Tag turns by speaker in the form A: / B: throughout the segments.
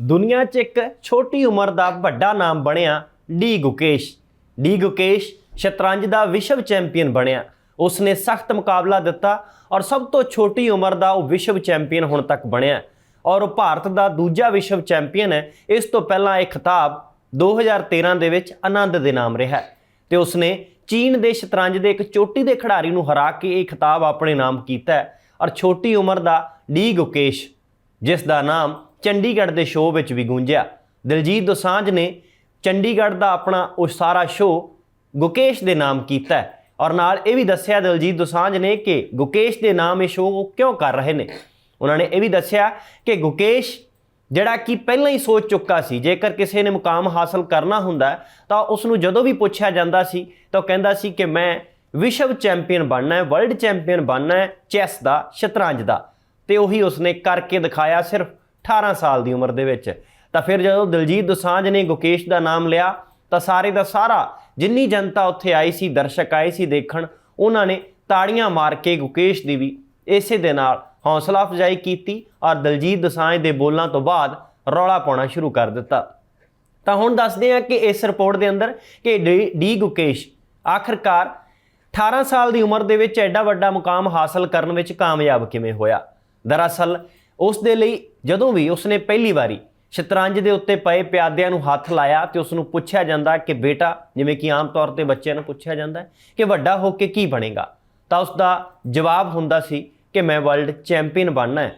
A: ਦੁਨੀਆ 'ਚ ਇੱਕ ਛੋਟੀ ਉਮਰ ਦਾ ਵੱਡਾ ਨਾਮ ਬਣਿਆ ਡੀ ਗੁਕੇਸ਼। ਡੀ ਗੁਕੇਸ਼ ਸ਼ਤਰੰਜ ਦਾ ਵਿਸ਼ਵ ਚੈਂਪੀਅਨ ਬਣਿਆ। ਉਸਨੇ ਸਖਤ ਮੁਕਾਬਲਾ ਦਿੱਤਾ ਔਰ ਸਭ ਤੋਂ ਛੋਟੀ ਉਮਰ ਦਾ ਉਹ ਵਿਸ਼ਵ ਚੈਂਪੀਅਨ ਹੁਣ ਤੱਕ ਬਣਿਆ। ਔਰ ਉਹ ਭਾਰਤ ਦਾ ਦੂਜਾ ਵਿਸ਼ਵ ਚੈਂਪੀਅਨ ਹੈ। ਇਸ ਤੋਂ ਪਹਿਲਾਂ ਇਹ ਖਿਤਾਬ 2013 ਦੇ ਵਿੱਚ ਆਨੰਦ ਦੇ ਨਾਮ ਰਿਹਾ ਹੈ। ਤੇ ਉਸਨੇ ਚੀਨ ਦੇ ਸ਼ਤਰੰਜ ਦੇ ਇੱਕ ਚੋਟੀ ਦੇ ਖਿਡਾਰੀ ਨੂੰ ਹਰਾ ਕੇ ਇਹ ਖਿਤਾਬ ਆਪਣੇ ਨਾਮ ਕੀਤਾ ਔਰ ਛੋਟੀ ਉਮਰ ਦਾ ਡੀ ਗੁਕੇਸ਼, ਜਿਸ ਦਾ ਨਾਮ ਚੰਡੀਗੜ੍ਹ ਦੇ ਸ਼ੋਅ ਵਿੱਚ ਵੀ ਗੂੰਜਿਆ। ਦਿਲਜੀਤ ਦੋਸਾਂਝ ਨੇ ਚੰਡੀਗੜ੍ਹ ਦਾ ਆਪਣਾ ਉਹ ਸਾਰਾ ਸ਼ੋਅ ਗੁਕੇਸ਼ ਦੇ ਨਾਮ ਕੀਤਾ ਔਰ ਨਾਲ ਇਹ ਵੀ ਦੱਸਿਆ ਦਿਲਜੀਤ ਦੋਸਾਂਝ ਨੇ ਕਿ ਗੁਕੇਸ਼ ਦੇ ਨਾਮ ਇਹ ਸ਼ੋਅ ਕਿਉਂ ਕਰ ਰਹੇ ਨੇ? ਉਹਨਾਂ ਨੇ ਇਹ ਵੀ ਦੱਸਿਆ ਕਿ ਗੁਕੇਸ਼ ਜਿਹੜਾ ਕਿ ਪਹਿਲਾਂ ਹੀ ਸੋਚ ਚੁੱਕਾ ਸੀ, ਜੇਕਰ ਕਿਸੇ ਨੇ ਮੁਕਾਮ ਹਾਸਲ ਕਰਨਾ ਹੁੰਦਾ ਤਾਂ ਉਸ ਨੂੰ ਜਦੋਂ ਵੀ ਪੁੱਛਿਆ ਜਾਂਦਾ ਸੀ ਤਾਂ ਉਹ ਕਹਿੰਦਾ ਸੀ ਕਿ ਮੈਂ ਵਿਸ਼ਵ ਚੈਂਪੀਅਨ ਬਣਨਾ ਹੈ, ਵਰਲਡ ਚੈਂਪੀਅਨ ਬਣਨਾ ਹੈ, ਚੈਸ ਦਾ, ਸ਼ਤਰੰਜ ਦਾ। ਤੇ ਉਹੀ ਉਸਨੇ ਕਰਕੇ ਦਿਖਾਇਆ ਸਿਰਫ 18 ਸਾਲ ਦੀ ਉਮਰ ਦੇ ਵਿੱਚ। ਤਾਂ ਫਿਰ ਜਦੋਂ ਦਿਲਜੀਤ ਦੋਸਾਂਝ ਨੇ ਗੁਕੇਸ਼ ਦਾ ਨਾਮ ਲਿਆ, ਤਾਂ ਸਾਰੇ ਦਾ ਸਾਰਾ, ਜਿੰਨੀ ਜਨਤਾ ਉੱਥੇ ਆਈ ਸੀ, ਦਰਸ਼ਕ ਆਏ ਸੀ ਦੇਖਣ, ਉਹਨਾਂ ਨੇ ਤਾੜੀਆਂ ਮਾਰ ਕੇ ਗੁਕੇਸ਼ ਦੀ ਵੀ ਇਸੇ ਦੇ ਨਾਲ ਹੌਸਲਾ ਅਫਜ਼ਾਈ ਕੀਤੀ ਔਰ ਦਲਜੀਤ ਦੋਸਾਂਝ ਦੇ ਬੋਲਾਂ ਤੋਂ ਬਾਅਦ ਰੌਲਾ ਪਾਉਣਾ ਸ਼ੁਰੂ ਕਰ ਦਿੱਤਾ। ਤਾਂ ਹੁਣ ਦੱਸਦੇ ਹਾਂ ਕਿ ਇਸ ਰਿਪੋਰਟ ਦੇ ਅੰਦਰ ਕਿ ਡੀ ਡੀ ਗੁਕੇਸ਼ ਆਖਰਕਾਰ 18 ਸਾਲ ਦੀ ਉਮਰ ਦੇ ਵਿੱਚ ਐਡਾ ਵੱਡਾ ਮੁਕਾਮ ਹਾਸਲ ਕਰਨ ਵਿੱਚ ਕਾਮਯਾਬ ਕਿਵੇਂ ਹੋਇਆ? ਦਰਅਸਲ ਉਸ ਦੇ ਲਈ ਜਦੋਂ ਵੀ ਉਸਨੇ ਪਹਿਲੀ ਵਾਰੀ ਸ਼ਤਰੰਜ ਦੇ ਉੱਤੇ ਪਏ ਪਿਆਦਿਆਂ ਨੂੰ ਹੱਥ ਲਾਇਆ ਤੇ ਉਸ ਨੂੰ ਪੁੱਛਿਆ ਜਾਂਦਾ ਕਿ ਬੇਟਾ, ਜਿਵੇਂ ਕਿ ਆਮ ਤੌਰ ਤੇ ਬੱਚਿਆਂ ਨੂੰ ਪੁੱਛਿਆ ਜਾਂਦਾ ਹੈ ਕਿ ਵੱਡਾ ਹੋ ਕੇ ਕੀ ਬਣੇਗਾ? ਤਾਂ ਉਸ ਦਾ ਜਵਾਬ ਹੁੰਦਾ ਸੀ ਕਿ ਮੈਂ ਵਰਲਡ ਚੈਂਪੀਅਨ ਬਣਨਾ ਹੈ।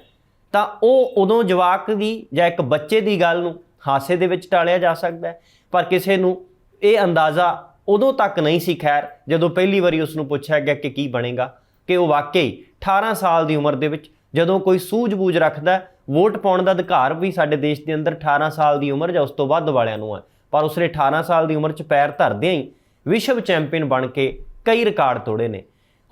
A: ਤਾਂ ਉਹ ਉਦੋਂ ਜਵਾਕ ਦੀ ਜਾਂ ਇੱਕ ਬੱਚੇ ਦੀ ਗੱਲ ਨੂੰ ਹਾਸੇ ਦੇ ਵਿੱਚ ਟਾਲਿਆ ਜਾ ਸਕਦਾ ਹੈ, ਪਰ ਕਿਸੇ ਨੂੰ ਇਹ ਅੰਦਾਜ਼ਾ ਉਦੋਂ ਤੱਕ ਨਹੀਂ ਸੀ ਖੈਰ, ਜਦੋਂ ਪਹਿਲੀ ਵਾਰੀ ਉਸ ਨੂੰ ਪੁੱਛਿਆ ਗਿਆ ਕਿ ਕੀ ਬਣੇਗਾ, ਕਿ ਉਹ ਵਾਕਈ 18 ਸਾਲ ਦੀ ਉਮਰ ਦੇ ਵਿੱਚ ਜਦੋਂ ਕੋਈ ਸੂਝ-ਬੂਝ ਰੱਖਦਾ ਵੋਟ ਪਾਉਣ ਦਾ ਅਧਿਕਾਰ ਵੀ ਸਾਡੇ ਦੇਸ਼ ਦੇ ਅੰਦਰ 18 ਸਾਲ ਦੀ ਉਮਰ ਜਾਂ ਉਸ ਤੋਂ ਵੱਧ ਵਾਲਿਆਂ ਨੂੰ ਹੈ। ਪਰ ਉਸਨੇ 18 ਸਾਲ ਦੀ ਉਮਰ 'ਚ ਪੈਰ ਧਰਦਿਆਂ ਹੀ ਵਿਸ਼ਵ ਚੈਂਪੀਅਨ ਬਣ ਕੇ ਕਈ ਰਿਕਾਰਡ ਤੋੜੇ ਨੇ।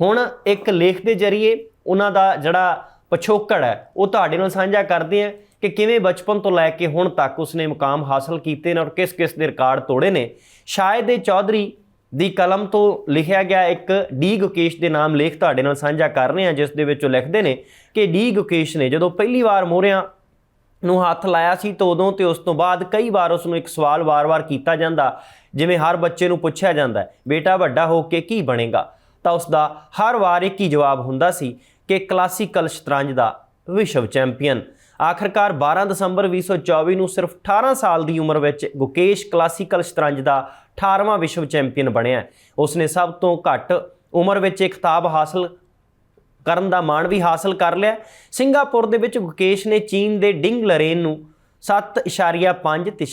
A: ਹੁਣ ਇੱਕ ਲੇਖ ਦੇ ਜ਼ਰੀਏ ਉਹਨਾਂ ਦਾ ਜਿਹੜਾ ਪਿਛੋਕੜ ਹੈ, ਉਹ ਤੁਹਾਡੇ ਨਾਲ ਸਾਂਝਾ ਕਰਦੇ ਆ ਕਿ ਕਿਵੇਂ ਬਚਪਨ ਤੋਂ ਲੈ ਕੇ ਹੁਣ ਤੱਕ ਉਸਨੇ ਮੁਕਾਮ ਹਾਸਲ ਕੀਤੇ ਨੇ ਔਰ ਕਿਸ-ਕਿਸ ਦੇ ਰਿਕਾਰਡ ਤੋੜੇ ਨੇ। ਸ਼ਾਇਦ ਇਹ ਚੌਧਰੀ ਦੀ ਕਲਮ ਤੋਂ ਲਿਖਿਆ ਗਿਆ ਇੱਕ ਡੀ ਗੁਕੇਸ਼ ਦੇ ਨਾਮ ਲੇਖ ਤੁਹਾਡੇ ਨਾਲ ਸਾਂਝਾ ਕਰ ਰਹੇ ਹਾਂ, ਜਿਸ ਦੇ ਵਿੱਚ ਉਹ ਲਿਖਦੇ ਨੇ ਕਿ ਡੀ ਗੁਕੇਸ਼ ਨੇ ਜਦੋਂ ਪਹਿਲੀ ਵਾਰ ਮੋਹਰਿਆਂ ਨੂੰ ਹੱਥ ਲਾਇਆ ਸੀ ਤਾਂ ਉਦੋਂ ਤੇ ਉਸ ਤੋਂ ਬਾਅਦ ਕਈ ਵਾਰ ਉਸ ਨੂੰ ਇੱਕ ਸਵਾਲ ਵਾਰ-ਵਾਰ ਕੀਤਾ ਜਾਂਦਾ, ਜਿਵੇਂ ਹਰ ਬੱਚੇ ਨੂੰ ਪੁੱਛਿਆ ਜਾਂਦਾ ਹੈ, ਬੇਟਾ, ਵੱਡਾ ਹੋ ਕੇ ਕੀ ਬਣੇਗਾ? ਤਾਂ ਉਸ ਦਾ ਹਰ ਵਾਰ ਇੱਕ ਹੀ ਜਵਾਬ ਹੁੰਦਾ ਸੀ ਕਿ ਕਲਾਸੀਕਲ ਸ਼ਤਰੰਜ ਦਾ ਵਿਸ਼ਵ ਚੈਂਪੀਅਨ। ਆਖਰਕਾਰ 12 ਦਸੰਬਰ 2024 ਨੂੰ ਸਿਰਫ 18 ਸਾਲ ਦੀ ਉਮਰ ਵਿੱਚ ਗੁਕੇਸ਼ ਕਲਾਸੀਕਲ ਸ਼ਤਰੰਜ ਦਾ 18ਵਾਂ ਵਿਸ਼ਵ ਚੈਂਪੀਅਨ ਬਣਿਆ ਉਸ ਨੇ ਸਭ ਤੋਂ ਘੱਟ ਉਮਰ ਵਿੱਚ ਇਹ ਖਿਤਾਬ ਹਾਸਲ ਕਰਨ ਦਾ ਮਾਣ ਵੀ ਹਾਸਲ ਕਰ ਲਿਆ ਸਿੰਗਾਪੁਰ ਦੇ ਵਿੱਚ ਗੁਕੇਸ਼ ਨੇ ਚੀਨ ਦੇ ਡਿੰਗ ਲਰੇਨ ਨੂੰ 7.5 ਤੇ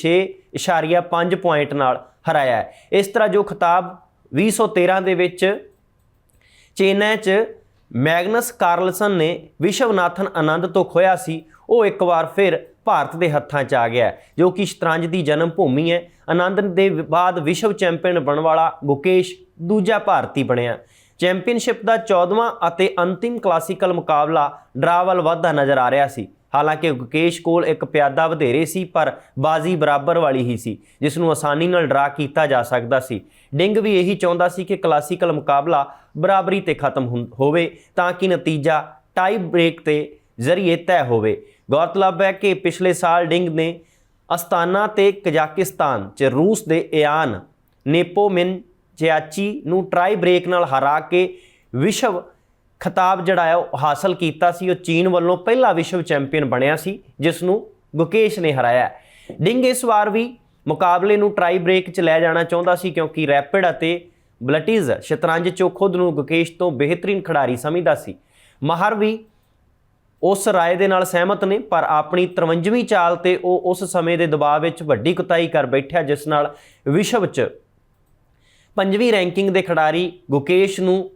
A: 6.5 ਪੁਆਇੰਟ ਨਾਲ ਹਰਾਇਆ ਹੈ। ਇਸ ਤਰ੍ਹਾਂ ਜੋ ਖਿਤਾਬ 2013 ਦੇ ਵਿੱਚ ਚੇਨਈ 'ਚ ਮੈਗਨਸ ਕਾਰਲਸਨ ਨੇ ਵਿਸ਼ਵਨਾਥਨ ਆਨੰਦ ਤੋਂ ਖੋਇਆ ਸੀ ਉਹ ਇੱਕ ਵਾਰ ਫਿਰ ਭਾਰਤ ਦੇ ਹੱਥਾਂ 'ਚ ਆ ਗਿਆ ਜੋ ਕਿ ਸ਼ਤਰੰਜ ਦੀ ਜਨਮ ਭੂਮੀ ਹੈ। ਆਨੰਦ ਦੇ ਬਾਅਦ ਵਿਸ਼ਵ ਚੈਂਪੀਅਨ ਬਣਨ ਵਾਲਾ ਗੁਕੇਸ਼ ਦੂਜਾ ਭਾਰਤੀ ਬਣਿਆ। ਚੈਂਪੀਅਨਸ਼ਿਪ ਦਾ 14ਵਾਂ ਅਤੇ ਅੰਤਿਮ ਕਲਾਸੀਕਲ ਮੁਕਾਬਲਾ ਡਰਾ ਵੱਲ ਵੱਧਦਾ ਨਜ਼ਰ ਆ ਰਿਹਾ ਸੀ। ਹਾਲਾਂਕਿ ਗੁਕੇਸ਼ ਕੋਲ ਇੱਕ ਪਿਆਦਾ ਵਧੇਰੇ ਸੀ, ਪਰ ਬਾਜ਼ੀ ਬਰਾਬਰ ਵਾਲੀ ਹੀ ਸੀ, ਜਿਸ ਨੂੰ ਆਸਾਨੀ ਨਾਲ ਡਰਾ ਕੀਤਾ ਜਾ ਸਕਦਾ ਸੀ। ਡਿੰਗ ਵੀ ਇਹੀ ਚਾਹੁੰਦਾ ਸੀ ਕਿ ਕਲਾਸੀਕਲ ਮੁਕਾਬਲਾ ਬਰਾਬਰੀ ਤੇ ਖਤਮ ਹੁੰ- ਹੋਵੇ, ਤਾਂ ਕਿ ਨਤੀਜਾ ਟਾਈ ਬ੍ਰੇਕ 'ਤੇ ਜ਼ਰੀਏ ਤੈਅ ਹੋਵੇ। ਗੌਰਤਲਬ ਹੈ ਕਿ ਪਿਛਲੇ ਸਾਲ ਡਿੰਗ ਨੇ ਅਸਤਾਨਾ ਤੇ ਕਜ਼ਾਕਿਸਤਾਨ 'ਚ ਰੂਸ ਦੇ ਇਆਨ ਨੇਪੋਮਿਨ ਚਿਆਚੀ ਨੂੰ ਟਰਾਈ ਬ੍ਰੇਕ ਨਾਲ ਹਰਾ ਕੇ ਵਿਸ਼ਵ ਖਿਤਾਬ ਜਿਹੜਾ ਹੈ ਉਹ ਹਾਸਲ ਕੀਤਾ ਸੀ। ਉਹ ਚੀਨ ਵੱਲੋਂ ਪਹਿਲਾ ਵਿਸ਼ਵ ਚੈਂਪੀਅਨ ਬਣਿਆ ਸੀ, ਜਿਸ ਨੂੰ ਗੁਕੇਸ਼ ਨੇ ਹਰਾਇਆ। ਡਿੰਗ ਇਸ ਵਾਰ ਵੀ ਮੁਕਾਬਲੇ ਨੂੰ ਟਰਾਈ ਬ੍ਰੇਕ 'ਚ ਲੈ ਜਾਣਾ ਚਾਹੁੰਦਾ ਸੀ, ਕਿਉਂਕਿ ਰੈਪਿਡ ਅਤੇ ਬਲਟੀਜ਼ ਸ਼ਤਰੰਜ 'ਚੋਂ ਖੁਦ ਨੂੰ ਗੁਕੇਸ਼ ਤੋਂ ਬਿਹਤਰੀਨ ਖਿਡਾਰੀ ਸਮਝਦਾ ਸੀ। ਮਾਹਰ ਵੀ ਉਸ ਰਾਏ ਦੇ ਨਾਲ ਸਹਿਮਤ ਨੇ, ਪਰ ਆਪਣੀ 53ਵੀਂ ਚਾਲ ਤੇ ਉਹ ਉਸ ਸਮੇਂ ਦੇ ਦਬਾਅ ਵਿੱਚ ਵੱਡੀ ਕੁਤਾਈ ਕਰ ਬੈਠਿਆ, ਜਿਸ ਨਾਲ ਵਿਸ਼ਵ 'ਚ ਪੰਜਵੀਂ ਰੈਂਕਿੰਗ ਦੇ ਖਿਡਾਰੀ ਗੁਕੇਸ਼ ਨੂੰ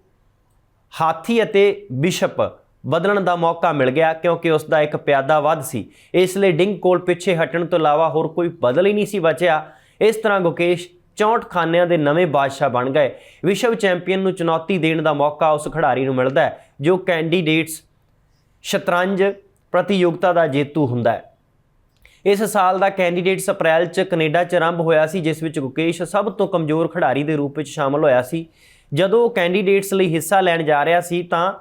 A: ਹਾਥੀ ਅਤੇ ਬਿਸ਼ਪ ਬਦਲਣ ਦਾ ਮੌਕਾ ਮਿਲ ਗਿਆ, ਕਿਉਂਕਿ ਉਸ ਦਾ ਇੱਕ ਪਿਆਦਾ ਵੱਧ ਸੀ। ਇਸ ਲਈ ਡਿੰਗ ਕੋਲ ਪਿੱਛੇ ਹਟਣ ਤੋਂ ਇਲਾਵਾ ਹੋਰ ਕੋਈ ਬਦਲ ਹੀ ਨਹੀਂ ਸੀ ਬਚਿਆ। ਇਸ ਤਰ੍ਹਾਂ ਗੁਕੇਸ਼ 64 ਖਾਨਿਆਂ ਦੇ ਨਵੇਂ ਬਾਦਸ਼ਾਹ ਬਣ ਗਏ। ਵਿਸ਼ਵ ਚੈਂਪੀਅਨ ਨੂੰ ਚੁਣੌਤੀ ਦੇਣ ਦਾ ਮੌਕਾ ਉਸ ਖਿਡਾਰੀ ਨੂੰ ਮਿਲਦਾ ਹੈ, ਜੋ ਕੈਂਡੀਡੇਟਸ ਸ਼ਤਰੰਜ ਪ੍ਰਤੀਯੋਗਤਾ ਦਾ ਜੇਤੂ ਹੁੰਦਾ ਹੈ। ਇਸ ਸਾਲ ਦਾ ਕੈਂਡੀਡੇਟਸ ਅਪ੍ਰੈਲ 'ਚ ਕੈਨੇਡਾ 'ਚ ਆਰੰਭ ਹੋਇਆ ਸੀ, ਜਿਸ ਵਿੱਚ ਗੁਕੇਸ਼ ਸਭ ਤੋਂ ਕਮਜ਼ੋਰ ਖਿਡਾਰੀ ਦੇ ਰੂਪ ਵਿੱਚ ਸ਼ਾਮਲ ਹੋਇਆ ਸੀ। ਜਦੋਂ ਉਹ ਕੈਂਡੀਡੇਟਸ ਲਈ ਹਿੱਸਾ ਲੈਣ ਜਾ ਰਿਹਾ ਸੀ, ਤਾਂ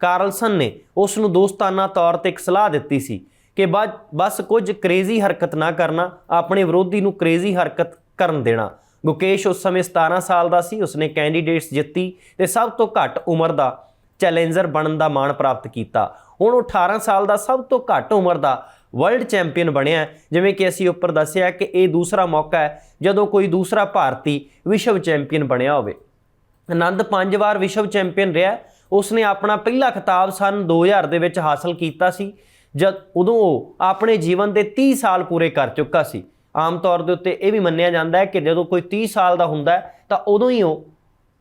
A: ਕਾਰਲਸਨ ਨੇ ਉਸ ਨੂੰ ਦੋਸਤਾਨਾ ਤੌਰ ਤੇ ਇੱਕ ਸਲਾਹ ਦਿੱਤੀ ਸੀ ਕਿ ਬਸ ਕੁਝ ਕ੍ਰੇਜ਼ੀ ਹਰਕਤ ਨਾ ਕਰਨਾ, ਆਪਣੇ ਵਿਰੋਧੀ ਨੂੰ ਕ੍ਰੇਜ਼ੀ ਹਰਕਤ ਕਰਨ ਦੇਣਾ। ਗੁਕੇਸ਼ ਉਸ ਸਮੇਂ 17 ਸਾਲ ਦਾ ਸੀ, ਉਸਨੇ ਕੈਂਡੀਡੇਟਸ ਜਿੱਤੀ ਤੇ ਸਭ ਤੋਂ ਘੱਟ ਉਮਰ ਦਾ ਚੈਲੰਜਰ ਬਣਨ ਦਾ ਮਾਣ ਪ੍ਰਾਪਤ ਕੀਤਾ। ਹੁਣ ਉਹ 18 ਸਾਲ ਦਾ ਸਭ ਤੋਂ ਘੱਟ ਉਮਰ ਦਾ ਵਰਲਡ ਚੈਂਪੀਅਨ ਬਣਿਆ ਜਿਵੇਂ ਕਿ ਅਸੀਂ ਉੱਪਰ ਦੱਸਿਆ ਕਿ ਇਹ ਦੂਸਰਾ ਮੌਕਾ ਹੈ, ਜਦੋਂ ਕੋਈ ਦੂਸਰਾ ਭਾਰਤੀ ਵਿਸ਼ਵ ਚੈਂਪੀਅਨ ਬਣਿਆ ਹੋਵੇ। ਆਨੰਦ ਪੰਜ ਵਾਰ ਵਿਸ਼ਵ ਚੈਂਪੀਅਨ ਰਿਹਾ ਉਸਨੇ ਆਪਣਾ ਪਹਿਲਾ ਖਿਤਾਬ ਸਨ 2000 ਦੇ ਵਿੱਚ ਹਾਸਲ ਕੀਤਾ ਸੀ। ਜਦ ਉਦੋਂ ਉਹ ਆਪਣੇ ਜੀਵਨ ਦੇ 30 ਸਾਲ ਪੂਰੇ ਕਰ ਚੁੱਕਾ ਸੀ। ਆਮ ਤੌਰ ਦੇ ਉੱਤੇ ਇਹ ਵੀ ਮੰਨਿਆ ਜਾਂਦਾ ਹੈ ਕਿ ਜਦੋਂ ਕੋਈ 30 ਸਾਲ ਦਾ ਹੁੰਦਾ ਹੈ, ਤਾਂ ਉਦੋਂ ਹੀ ਉਹ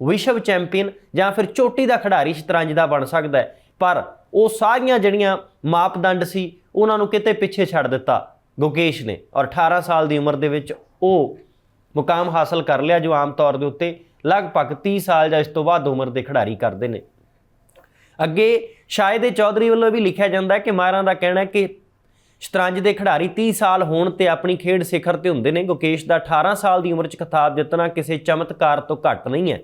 A: ਵਿਸ਼ਵ ਚੈਂਪੀਅਨ ਜਾਂ ਫਿਰ ਚੋਟੀ ਦਾ ਖਿਡਾਰੀ ਸ਼ਤਰੰਜ ਦਾ ਬਣ ਸਕਦਾ ਹੈ। ਪਰ ਉਹ ਸਾਰੀਆਂ ਜਿਹੜੀਆਂ ਮਾਪਦੰਡ ਸੀ, ਉਹਨਾਂ ਨੂੰ ਕਿਤੇ ਪਿੱਛੇ ਛੱਡ ਦਿੱਤਾ ਗੁਕੇਸ਼ ਨੇ। ਔਰ 18 ਸਾਲ ਦੀ ਉਮਰ ਦੇ ਵਿੱਚ ਉਹ ਮੁਕਾਮ ਹਾਸਲ ਕਰ ਲਿਆ ਜੋ ਆਮ ਤੌਰ ਦੇ ਉੱਤੇ ਲਗਭਗ 30 ਸਾਲ ਜਾਂ ਇਸ ਤੋਂ ਵੱਧ ਉਮਰ ਦੇ ਖਿਡਾਰੀ ਕਰਦੇ ਨੇ। ਅੱਗੇ ਸ਼ਾਇਦ ਇਹ ਚੌਧਰੀ ਵੱਲੋਂ ਵੀ ਲਿਖਿਆ ਜਾਂਦਾ ਹੈ ਕਿ ਮਾਇਰਾਂ ਦਾ ਕਹਿਣਾ ਹੈ ਕਿ ਸ਼ਤਰੰਜ ਦੇ ਖਿਡਾਰੀ 30 ਸਾਲ ਹੋਣ ਤੇ ਆਪਣੀ ਖੇਡ ਸਿਖਰ ਤੇ ਹੁੰਦੇ ਨੇ। ਗੁਕੇਸ਼ ਦਾ 18 ਸਾਲ ਦੀ ਉਮਰ 'ਚ ਖਿਤਾਬ ਜਿੱਤਣਾ ਕਿਸੇ ਚਮਤਕਾਰ ਤੋਂ ਘੱਟ ਨਹੀਂ ਹੈ,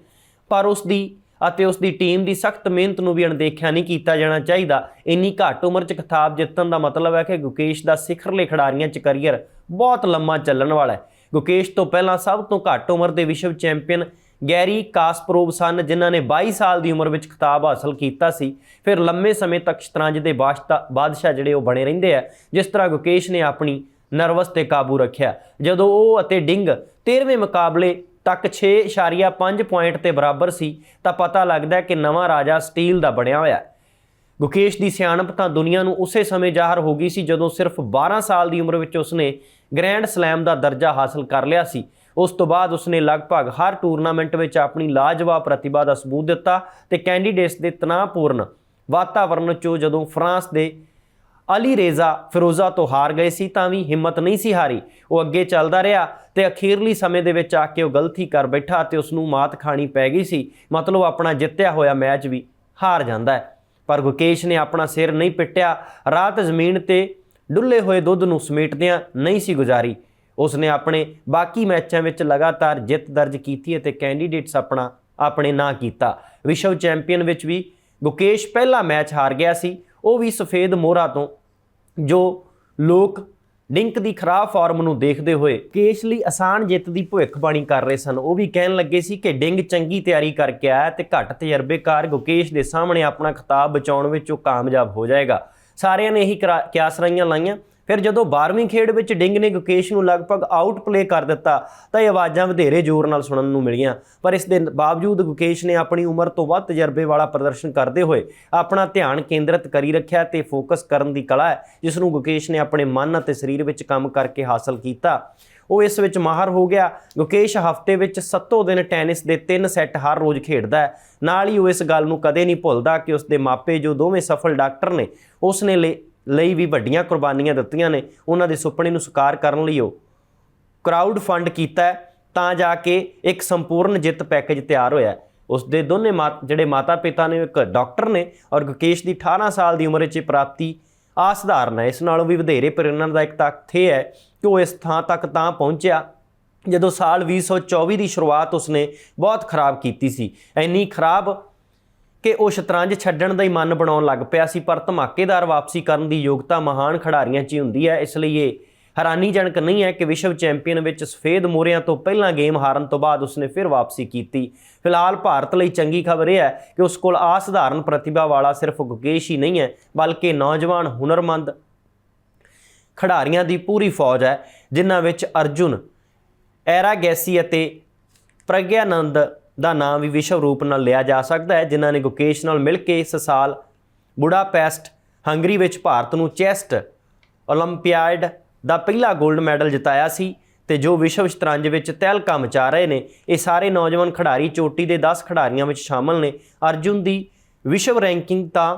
A: ਪਰ ਉਸ ਦੀ ਅਤੇ ਉਸ ਦੀ ਟੀਮ ਦੀ ਸਖਤ ਮਿਹਨਤ ਨੂੰ ਵੀ ਅਣਦੇਖਿਆ ਨਹੀਂ ਕੀਤਾ ਜਾਣਾ ਚਾਹੀਦਾ। ਇੰਨੀ ਘੱਟ ਉਮਰ 'ਚ ਖਿਤਾਬ ਜਿੱਤਣ ਦਾ ਮਤਲਬ ਹੈ ਕਿ ਗੁਕੇਸ਼ ਦਾ ਸਿਖਰਲੇ ਖਿਡਾਰੀਆਂ 'ਚ ਕਰੀਅਰ ਬਹੁਤ ਲੰਮਾ ਚੱਲਣ ਵਾਲਾ ਹੈ। ਗੁਕੇਸ਼ ਤੋਂ ਪਹਿਲਾਂ ਸਭ ਤੋਂ ਘੱਟ ਉਮਰ ਦੇ ਵਿਸ਼ਵ ਚੈਂਪੀਅਨ ਗੈਰੀ ਕਾਸਪਰੋਵ ਸਨ, ਜਿਨ੍ਹਾਂ ਨੇ 22 ਸਾਲ ਦੀ ਉਮਰ ਵਿੱਚ ਖਿਤਾਬ ਹਾਸਲ ਕੀਤਾ ਸੀ। ਫਿਰ ਲੰਮੇ ਸਮੇਂ ਤੱਕ ਸ਼ਤਰੰਜ ਦੇ ਬਾਦਸ਼ਾਹ ਬਾਦਸ਼ਾਹ ਜਿਹੜੇ ਉਹ ਬਣੇ ਰਹਿੰਦੇ ਆ, ਜਿਸ ਤਰ੍ਹਾਂ ਗੁਕੇਸ਼ ਨੇ ਆਪਣੀ ਨਰਵਸ ਤੇ ਕਾਬੂ ਰੱਖਿਆ। ਜਦੋਂ ਉਹ ਅਤੇ ਡਿੰਗ 13ਵੇਂ ਮੁਕਾਬਲੇ ਤੱਕ 6.5 ਪੁਆਇੰਟ ਤੇ ਬਰਾਬਰ ਸੀ, ਤਾਂ ਪਤਾ ਲੱਗਦਾ ਕਿ ਨਵਾਂ ਰਾਜਾ ਸਟੀਲ ਦਾ ਬਣਿਆ ਹੋਇਆ ਹੈ। ਗੁਕੇਸ਼ ਦੀ ਸਿਆਣਪ ਤਾਂ ਦੁਨੀਆ ਨੂੰ ਉਸੇ ਸਮੇਂ ਜ਼ਾਹਰ ਹੋ ਗਈ ਸੀ, ਜਦੋਂ ਸਿਰਫ 12 ਸਾਲ ਦੀ ਉਮਰ ਵਿੱਚ ਉਸਨੇ ਗ੍ਰੈਂਡ ਸਲੈਮ ਦਾ ਦਰਜਾ ਹਾਸਲ ਕਰ ਲਿਆ ਸੀ। ਉਸ ਤੋਂ ਬਾਅਦ ਉਸਨੇ ਲਗਭਗ ਹਰ ਟੂਰਨਾਮੈਂਟ ਵਿੱਚ ਆਪਣੀ ਲਾਜਵਾਬ ਪ੍ਰਤਿਭਾ ਦਾ ਸਬੂਤ ਦਿੱਤਾ ਤੇ ਕੈਂਡੀਡੇਟਸ ਦੇ ਤਣਾਅਪੂਰਨ ਵਾਤਾਵਰਣ ਚੋਂ ਜਦੋਂ ਫਰਾਂਸ ਦੇ ਅਲੀ ਰੇਜ਼ਾ ਫਿਰੋਜ਼ਾ ਤੋਂ ਹਾਰ ਗਏ ਸੀ ਤਾਂ ਵੀ ਹਿੰਮਤ ਨਹੀਂ ਸੀ ਹਾਰੀ। ਉਹ ਅੱਗੇ ਚੱਲਦਾ ਰਿਹਾ ਤੇ ਅਖੀਰਲੀ ਸਮੇਂ ਦੇ ਵਿੱਚ ਆ ਕੇ ਉਹ ਗਲਤੀ ਕਰ ਬੈਠਾ ਤੇ ਉਸ ਨੂੰ ਮਾਤ ਖਾਣੀ ਪੈ ਗਈ ਸੀ। ਮਤਲਬ ਆਪਣਾ ਜਿੱਤਿਆ ਹੋਇਆ ਮੈਚ ਵੀ ਹਾਰ ਜਾਂਦਾ ਹੈ। ਪਰ ਗੁਕੇਸ਼ ਨੇ ਆਪਣਾ ਸਿਰ ਨਹੀਂ ਪਿੱਟਿਆ। ਰਾਤ ਜ਼ਮੀਨ ਤੇ ਡੁੱਲੇ ਹੋਏ ਦੁੱਧ ਨੂੰ ਸਮੇਟਦਿਆਂ ਨਹੀਂ ਸੀ ਗੁਜ਼ਾਰੀ। ਉਸਨੇ ਆਪਣੇ ਬਾਕੀ ਮੈਚਾਂ ਵਿੱਚ ਲਗਾਤਾਰ ਜਿੱਤ ਦਰਜ ਕੀਤੀ ਅਤੇ ਕੈਂਡੀਡੇਟਸ ਆਪਣਾ, ਆਪਣੇ ਨਾਂ ਕੀਤਾ। ਵਿਸ਼ਵ ਚੈਂਪੀਅਨ ਵਿੱਚ ਵੀ ਗੁਕੇਸ਼ ਪਹਿਲਾ ਮੈਚ ਹਾਰ ਗਿਆ ਸੀ। ਉਹ ਵੀ ਸਫੇਦ ਮੋਹਰਾ ਤੋਂ, ਜੋ ਲੋਕ ਡਿੰਕ ਦੀ ਖਰਾਬ ਫਾਰਮ ਨੂੰ ਦੇਖਦੇ ਹੋਏ ਕੇਸ਼ ਲਈ ਆਸਾਨ ਜਿੱਤ ਦੀ ਭਵਿੱਖਬਾਣੀ ਕਰ ਰਹੇ ਸਨ। ਉਹ ਵੀ ਕਹਿਣ ਲੱਗੇ ਸੀ ਕਿ ਡਿੰਗ ਚੰਗੀ ਤਿਆਰੀ ਕਰਕੇ ਆਇਆ ਤੇ ਘੱਟ ਤਜਰਬੇਕਾਰ ਗੁਕੇਸ਼ ਦੇ ਸਾਹਮਣੇ ਆਪਣਾ ਖਿਤਾਬ ਬਚਾਉਣ ਵਿੱਚ ਉਹ ਕਾਮਯਾਬ ਹੋ ਜਾਏਗਾ। ਸਾਰਿਆਂ ਨੇ ਇਹੀ ਕਰਾ- ਕਿਆਸ ਰਾਈਆਂ ਲਾਈਆਂ। ਫਿਰ ਜਦੋਂ 12ਵੀਂ ਖੇਡ ਵਿੱਚ ਡਿੰਗ ਨੇ ਗੁਕੇਸ਼ ਨੂੰ ਲਗਭਗ ਆਊਟ ਪਲੇ ਕਰ ਦਿੱਤਾ, ਤਾਂ ਇਹ ਆਵਾਜ਼ਾਂ ਵਧੇਰੇ ਜ਼ੋਰ ਨਾਲ ਸੁਣਨ ਨੂੰ ਮਿਲੀਆਂ। ਪਰ ਇਸ ਦੇ ਬਾਵਜੂਦ ਗੁਕੇਸ਼ ਨੇ ਆਪਣੀ ਉਮਰ ਤੋਂ ਵੱਧ ਤਜਰਬੇ ਵਾਲਾ ਪ੍ਰਦਰਸ਼ਨ ਕਰਦੇ ਹੋਏ ਆਪਣਾ ਧਿਆਨ ਕੇਂਦਰਿਤ ਕਰੀ ਰੱਖਿਆ ਤੇ ਫੋਕਸ ਕਰਨ ਦੀ ਕਲਾ ਹੈ, ਜਿਸ ਨੂੰ ਗੁਕੇਸ਼ ਨੇ ਆਪਣੇ ਮਨ ਅਤੇ ਸਰੀਰ ਵਿੱਚ ਕੰਮ ਕਰਕੇ ਹਾਸਲ ਕੀਤਾ। ਉਹ ਇਸ ਵਿੱਚ ਮਾਹਰ ਹੋ ਗਿਆ। ਗੁਕੇਸ਼ ਹਫ਼ਤੇ ਵਿੱਚ 7 ਦਿਨ ਟੈਨਿਸ ਦੇ 3 ਸੈੱਟ ਹਰ ਰੋਜ਼ ਖੇਡਦਾ ਹੈ। ਨਾਲ ਹੀ ਉਹ ਇਸ ਗੱਲ ਨੂੰ ਕਦੇ ਨਹੀਂ ਭੁੱਲਦਾ ਕਿ ਉਸ ਦੇ ਮਾਪੇ ਜੋ ਦੋਵੇਂ ਸਫਲ ਡਾਕਟਰ ਨੇ, ਉਸ ਨੇ ਲਈ- ਵੀ ਵੱਡੀਆਂ ਕੁਰਬਾਨੀਆਂ ਦਿੱਤੀਆਂ ਨੇ, ਉਹਨਾਂ ਦੇ ਸੁਪਨੇ ਨੂੰ ਸਾਕਾਰ ਕਰਨ ਲਈ ਉਹ ਕਰਾਊਡ ਫੰਡ ਕੀਤਾ ਤਾਂ ਜਾ ਕੇ ਇੱਕ ਸੰਪੂਰਨ ਜਿੱਤ ਪੈਕੇਜ ਤਿਆਰ ਹੋਇਆ ਹੈ। ਉਸ ਦੇ ਦੋਨੇ ਮਾਤ ਜਿਹੜੇ ਮਾਤਾ ਪਿਤਾ ਨੇ, ਇੱਕ ਡਾਕਟਰ ਨੇ ਔਰ ਗੁਕੇਸ਼ ਦੀ 18 ਸਾਲ ਦੀ ਉਮਰ ਵਿੱਚ ਪ੍ਰਾਪਤੀ ਆਸਧਾਰਨ ਹੈ ਇਸ ਨਾਲੋਂ ਵੀ ਵਧੇਰੇ ਪ੍ਰੇਰਨਾ ਦਾ ਇੱਕ ਤੱਥ ਇਹ ਹੈ ਕਿ ਉਹ ਇਸ ਥਾਂ ਤੱਕ ਤਾਂ ਪਹੁੰਚਿਆ ਜਦੋਂ ਸਾਲ 2024 ਦੀ ਸ਼ੁਰੂਆਤ ਉਸਨੇ ਬਹੁਤ ਖਰਾਬ ਕੀਤੀ ਸੀ ਇੰਨੀ ਖਰਾਬ ਕਿ ਉਹ ਸ਼ਤਰੰਜ ਛੱਡਣ ਦਾ ਹੀ ਮਨ ਬਣਾਉਣ ਲੱਗ ਪਿਆ ਸੀ, ਪਰ ਧਮਾਕੇਦਾਰ ਵਾਪਸੀ ਕਰਨ ਦੀ ਯੋਗਤਾ ਮਹਾਨ ਖਿਡਾਰੀਆਂ 'ਚ ਹੀ ਹੁੰਦੀ ਹੈ। ਇਸ ਲਈ ਇਹ ਹੈਰਾਨੀਜਨਕ ਨਹੀਂ ਹੈ ਕਿ ਵਿਸ਼ਵ ਚੈਂਪੀਅਨ ਵਿੱਚ ਸਫੇਦ ਮੋਹਰਿਆਂ ਤੋਂ ਪਹਿਲਾਂ ਗੇਮ ਹਾਰਨ ਤੋਂ ਬਾਅਦ ਉਸਨੇ ਫਿਰ ਵਾਪਸੀ ਕੀਤੀ। ਫਿਲਹਾਲ ਭਾਰਤ ਲਈ ਚੰਗੀ ਖਬਰ ਇਹ ਹੈ ਕਿ ਉਸ ਕੋਲ ਅਸਾਧਾਰਨ ਪ੍ਰਤਿਭਾ ਵਾਲਾ ਸਿਰਫ ਗੁਕੇਸ਼ ਹੀ ਨਹੀਂ ਹੈ, ਬਲਕਿ ਨੌਜਵਾਨ ਹੁਨਰਮੰਦ ਖਿਡਾਰੀਆਂ ਦੀ ਪੂਰੀ ਫੌਜ ਹੈ, ਜਿਨ੍ਹਾਂ ਵਿੱਚ ਅਰਜੁਨ, ਐਰਾਗੈਸੀ ਅਤੇ ਪ੍ਰਗਿਆਨੰਦ ਦਾ ਨਾਮ ਵੀ ਵਿਸ਼ਵ ਰੂਪ ਨਾਲ ਲਿਆ ਜਾ ਸਕਦਾ ਹੈ, ਜਿਨ੍ਹਾਂ ਨੇ ਗੁਕੇਸ਼ ਨਾਲ ਮਿਲ ਕੇ ਇਸ ਸਾਲ ਬੁਡਾਪੈਸਟ ਹੰਗਰੀ ਵਿੱਚ ਭਾਰਤ ਨੂੰ ਚੈਸਟ 올림픽ਾਈਡ ਦਾ ਪਹਿਲਾ 골ਡ ਮੈਡਲ ਜਿਤਾਇਆ ਸੀ ਤੇ ਜੋ ਵਿਸ਼ਵ ਸ਼ਤਰੰਜ ਵਿੱਚ ਤਹਿਲ ਕੰਮ ਮਚਾ ਰਹੇ ਨੇ, ਇਹ ਸਾਰੇ ਨੌਜਵਾਨ ਖਿਡਾਰੀ ਚੋਟੀ ਦੇ 10 ਖਿਡਾਰੀਆਂ ਵਿੱਚ ਸ਼ਾਮਲ ਨੇ। ਅਰਜੁਨ ਦੀ ਵਿਸ਼ਵ ਰੈਂਕਿੰਗ ਤਾਂ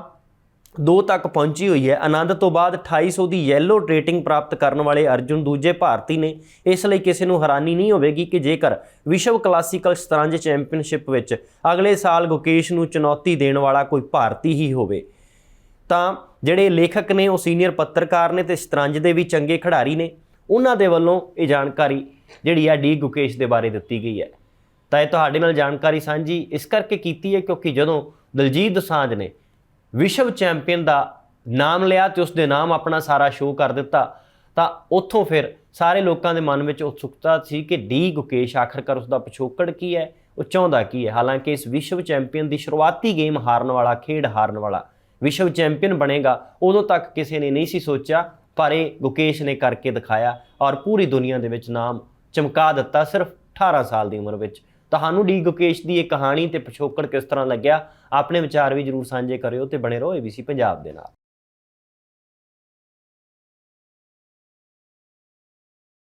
A: 2 ਤੱਕ ਪਹੁੰਚੀ ਹੋਈ ਹੈ। ਆਨੰਦ ਤੋਂ ਬਾਅਦ 2800 ਦੀ ਯੈਲੋ ਰੇਟਿੰਗ ਪ੍ਰਾਪਤ ਕਰਨ ਵਾਲੇ ਅਰਜੁਨ ਦੂਜੇ ਭਾਰਤੀ ਨੇ। ਇਸ ਲਈ ਕਿਸੇ ਨੂੰ ਹੈਰਾਨੀ ਨਹੀਂ ਹੋਵੇਗੀ ਕਿ ਜੇਕਰ ਵਿਸ਼ਵ ਕਲਾਸੀਕਲ ਸ਼ਤਰੰਜ ਚੈਂਪੀਅਨਸ਼ਿਪ ਵਿੱਚ ਅਗਲੇ ਸਾਲ ਗੁਕੇਸ਼ ਨੂੰ ਚੁਣੌਤੀ ਦੇਣ ਵਾਲਾ ਕੋਈ ਭਾਰਤੀ ਹੀ ਹੋਵੇ, ਤਾਂ ਜਿਹੜੇ ਲੇਖਕ ਨੇ, ਉਹ ਸੀਨੀਅਰ ਪੱਤਰਕਾਰ ਨੇ ਤੇ ਸ਼ਤਰੰਜ ਦੇ ਵੀ ਚੰਗੇ ਖਿਡਾਰੀ ਨੇ। ਉਹਨਾਂ ਦੇ ਵੱਲੋਂ ਇਹ ਜਾਣਕਾਰੀ ਜਿਹੜੀ ਆ ਡੀ ਗੁਕੇਸ਼ ਦੇ ਬਾਰੇ ਦਿੱਤੀ ਗਈ ਹੈ। ਤਾਂ ਇਹ ਤੁਹਾਡੇ ਨਾਲ ਜਾਣਕਾਰੀ ਸਾਂਝੀ ਇਸ ਕਰਕੇ ਕੀਤੀ ਹੈ ਕਿਉਂਕਿ ਜਦੋਂ ਦਲਜੀਤ ਦੋਸਾਂਝ ਨੇ ਵਿਸ਼ਵ ਚੈਂਪੀਅਨ ਦਾ ਨਾਮ ਲਿਆ ਤੇ ਉਸ ਦੇ ਨਾਮ ਆਪਣਾ ਸਾਰਾ ਸ਼ੋਅ ਕਰ ਦਿੱਤਾ। ਤਾਂ ਉੱਥੋਂ ਫਿਰ ਸਾਰੇ ਲੋਕਾਂ ਦੇ ਮਨ ਵਿੱਚ ਉਤਸੁਕਤਾ ਸੀ ਕਿ ਡੀ. ਗੁਕੇਸ਼ ਆਖਰਕਾਰ ਉਸ ਦਾ ਪਿਛੋਕੜ ਕੀ ਹੈ, ਉਹ ਚਾਹੁੰਦਾ ਕੀ ਹੈ? ਹਾਲਾਂਕਿ ਇਸ ਵਿਸ਼ਵ ਚੈਂਪੀਅਨ ਦੀ ਸ਼ੁਰੂਆਤੀ ਗੇਮ ਹਾਰਨ ਵਾਲਾ, ਖੇਡ ਹਾਰਨ ਵਾਲਾ ਵਿਸ਼ਵ ਚੈਂਪੀਅਨ ਬਣੇਗਾ, ਉਦੋਂ ਤੱਕ ਕਿਸੇ ਨੇ ਨਹੀਂ ਸੀ ਸੋਚਿਆ, ਪਰ ਇਹ ਗੁਕੇਸ਼ ਨੇ ਕਰਕੇ ਦਿਖਾਇਆ ਔਰ ਪੂਰੀ ਦੁਨੀਆ ਦੇ ਵਿੱਚ ਨਾਮ ਚਮਕਾ ਦਿੱਤਾ ਸਿਰਫ 18 ਸਾਲ ਦੀ ਉਮਰ ਵਿੱਚ। ਤੁਹਾਨੂੰ ਡੀ ਗੁਕੇਸ਼ ਦੀ ਇਹ ਕਹਾਣੀ ਤੇ ਪਿਛੋਕੜ ਕਿਸ ਤਰ੍ਹਾਂ ਲੱਗਿਆ, ਆਪਣੇ ਵਿਚਾਰ ਵੀ ਜਰੂਰ ਸਾਂਝੇ ਕਰਿਓ ਤੇ ਬਣੇ ਰਹੋ ABC ਪੰਜਾਬ ਦੇ ਨਾਲ।